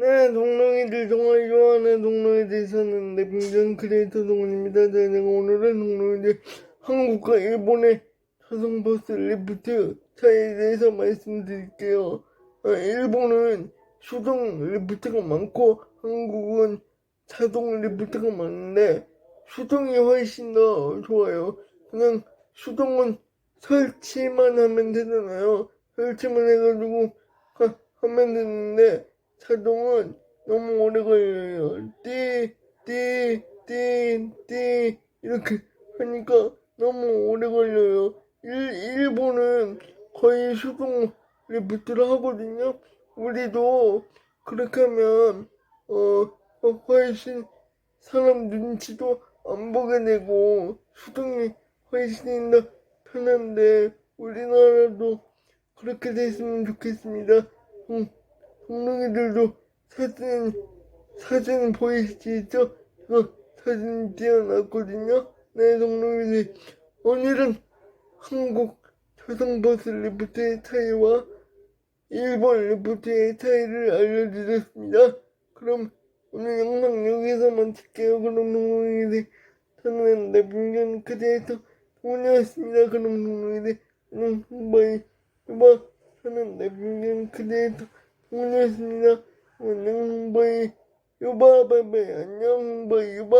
네, 동롱이들 정말 좋아하는 동롱이들 있었는데, 병전 크리에이터 동원입니다. 네, 제가 오늘은 동롱이들 한국과 일본의 저성버스 리프트 차이에 대해서 말씀드릴게요. 아, 일본은 수동 리프트가 많고, 한국은 자동 리프트가 많은데, 수동이 훨씬 더 좋아요. 그냥 수동은 설치만 하면 되잖아요. 설치만 해가지고 하, 하면 되는데, 자동은 너무 오래 걸려요. 띠, 띠, 띠, 띠, 이렇게 하니까 너무 오래 걸려요. 일, 일본은 거의 수동 리프트를 하거든요. 우리도 그렇게 하면, 어, 어, 훨씬 사람 눈치도 안 보게 되고, 수동이 훨씬 더 편한데, 우리나라도 그렇게 됐으면 좋겠습니다. 음. 동명이들도 사진, 사진 보이시죠? 저 사진 띄워놨거든요. 네, 동명이들. 오늘은 한국 저성버스 리프트의 차이와 일본 리프트의 차이를 알려드렸습니다. 그럼 오늘 영상 여기서 마칠게요. 그럼 동명이들. 저는 내분견 그대에서 동원이었습니다. 그럼 동명이들. 안녕, 바이. 바 저는 내분견 그대에서 동원이었습니다. 안녕, 바